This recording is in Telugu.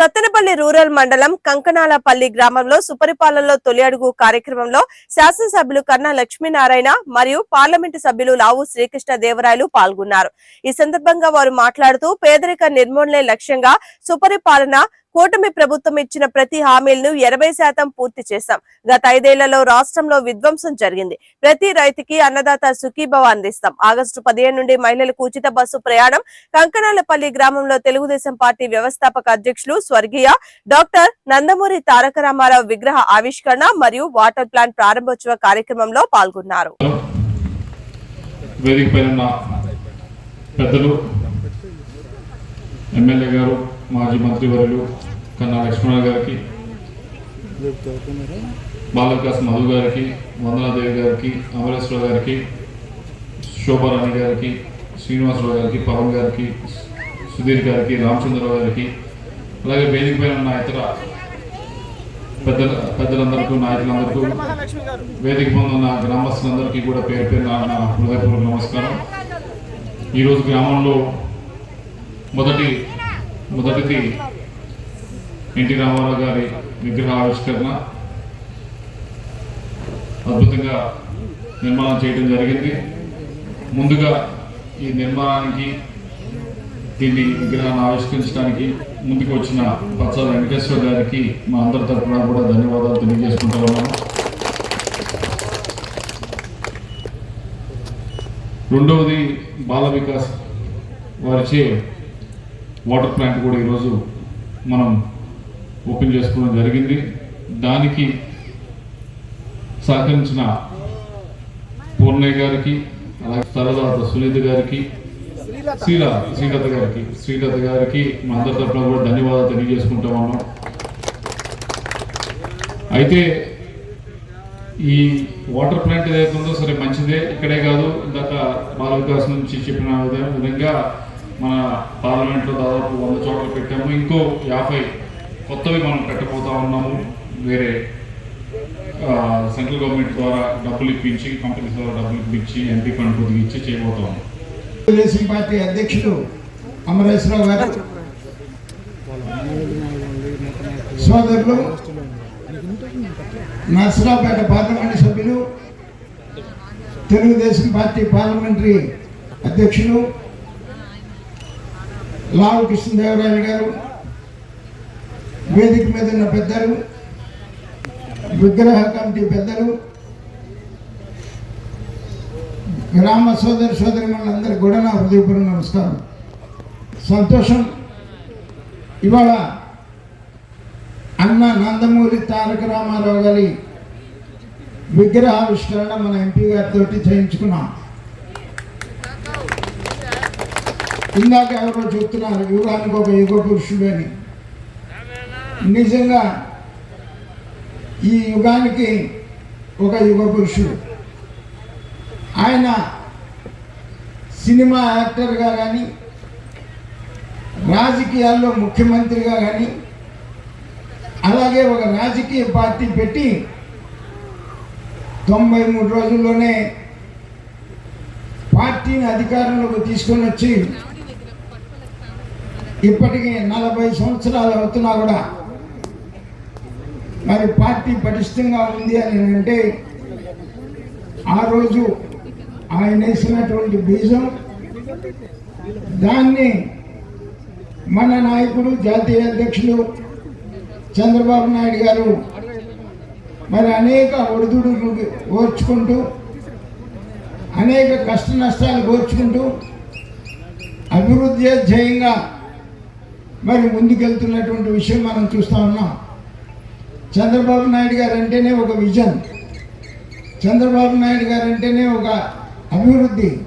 సత్తెనపల్లి రూరల్ మండలం కంకనాలపల్లి గ్రామంలో సుపరిపాలనలో తొలి అడుగు కార్యక్రమంలో శాసనసభ్యులు కన్నా లక్ష్మీనారాయణ మరియు పార్లమెంటు సభ్యులు లావు శ్రీకృష్ణ దేవరాయలు పాల్గొన్నారు. ఈ సందర్భంగా వారు మాట్లాడుతూ పేదరిక నిర్మూలనే లక్ష్యంగా సుపరిపాలన కూటమి ప్రభుత్వం ఇచ్చిన ప్రతి హామీలను ఎనభై శాతం పూర్తి చేశాం. గత ఐదేళ్ళలో రాష్ట్రంలో విధ్వంసం జరిగింది. ప్రతి రైతుకి అన్నదాత సుఖీభవ అందిస్తాం. ఆగస్టు పదిహేను నుండి మహిళలకు ఉచిత బస్సు ప్రయాణం. కంకనాలపల్లి గ్రామంలో తెలుగుదేశం పార్టీ వ్యవస్థాపక అధ్యక్షులు స్వర్గీయ డాక్టర్ నందమూరి తారక రామారావు విగ్రహ ఆవిష్కరణ మరియు వాటర్ ప్లాంట్ ప్రారంభోత్సవ కార్యక్రమంలో పాల్గొన్నారు. వేదిక పైన పెద్దలు ఎమ్మెల్యే గారు మాజీ మంత్రివర్యులు కన్నా లక్ష్మణ గారికి బాలవికాస్ మధు గారికి వందనాదేవి గారికి అమరేశ్వర గారికి శోభారాణి గారికి శ్రీనివాసరావు గారికి పవన్ గారికి సుధీర్ గారికి రామచంద్రరావు గారికి అలాగే వేదిక పైన ఉన్న ఇతర పెద్దల పెద్దలందరికీ నాయకులందరికీ వేదిక పొందిన ఉన్న గ్రామస్తులందరికీ కూడా పేరు పేరు నా హృదయపూర్వక నమస్కారం. ఈరోజు గ్రామంలో మొదటి మొదటిది ఎన్టీ రామారావు గారి విగ్రహ ఆవిష్కరణ అద్భుతంగా నిర్మాణం చేయడం జరిగింది. ముందుగా ఈ నిర్మాణానికి దీన్ని విగ్రహాన్ని ఆవిష్కరించడానికి ముందుకు వచ్చిన పచ్చ వెంకటేశ్వర గారికి మా అందరి తరఫున కూడా ధన్యవాదాలు తెలియజేసుకుంటా ఉన్నాము రెండవది బాల వికాస్ వారిచే వాటర్ ప్లాంట్ కూడా ఈరోజు మనం ఓపెన్ చేసుకోవడం జరిగింది. దానికి సహకరించిన పూర్ణయ్య గారికి అలాగే తర్వాత సునీత గారికి శ్రీల శ్రీలత గారికి శ్రీలత గారికి మా అందరి తరఫున కూడా ధన్యవాదాలు తెలియజేసుకుంటా ఉన్నాం. అయితే ఈ వాటర్ ప్లాంట్ ఏదైతే ఉందో సరే మంచిదే ఇక్కడే కాదు ఇందాక బాల వికాస్ నుంచి చెప్పిన విధంగా మన పార్లమెంట్లో దాదాపు వంద చోట్ల పెట్టాము. ఇంకో యాభై కొత్తవి మనం పెట్టబోతా ఉన్నాము. వేరే సెంట్రల్ గవర్నమెంట్ ద్వారా డబ్బులు ఇప్పించి కంపెనీస్ ద్వారా డబ్బులు ఇప్పించి ఎంపీ ఫండ్ కొద్దిగా ఇచ్చి చేయబోతా ఉన్నాం. తెలుగుదేశం పార్టీ అధ్యక్షుడు అమరేశ్వరరావు గారు. సోదరులు నర్సరావుపేట పార్లమెంట్ సభ్యులు తెలుగుదేశం పార్టీ పార్లమెంటరీ అధ్యక్షులు లావు కృష్ణదేవరాయలు గారు. వేదిక మీద ఉన్న పెద్దలు విగ్రహ కమిటీ పెద్దలు గ్రామ సోదరి సోదరి మనందరికి కూడా నా హృదయపూర్వక నమస్కారం. సంతోషం. ఇవాళ అన్న నందమూరి తారక రామారావు గారి విగ్రహావిష్కరణ మన ఎంపీ గారితో చేయించుకున్నాం. ఇందాక ఎవరో చెప్తున్నారు యుగానికి ఒక యుగ పురుషుడు అని. నిజంగా ఈ యుగానికి ఒక యుగ పురుషుడు. ఆయన సినిమా యాక్టర్గా కానీ రాజకీయాల్లో ముఖ్యమంత్రిగా కానీ అలాగే ఒక రాజకీయ పార్టీ పెట్టి తొంభై మూడు రోజుల్లోనే పార్టీని అధికారంలోకి తీసుకొని వచ్చి ఇప్పటికీ నలభై సంవత్సరాలు అవుతున్నా కూడా మరి పార్టీ పటిష్టంగా ఉంది అని అంటే ఆ రోజు ఆయన వేసినటువంటి బీజం దాన్ని మన నాయకుడు జాతీయ అధ్యక్షులు చంద్రబాబు నాయుడు గారు మరి అనేక ఒడిదుడులు ఓర్చుకుంటూ అనేక కష్ట నష్టాలు ఓర్చుకుంటూ అభివృద్ధి ధ్యేయంగా మరి ముందుకెళ్తున్నటువంటి విషయం మనం చూస్తూ ఉన్నాం. చంద్రబాబు నాయుడు గారు అంటేనే ఒక విజన్. చంద్రబాబు నాయుడు గారు అంటేనే ఒక అభివృద్ధి.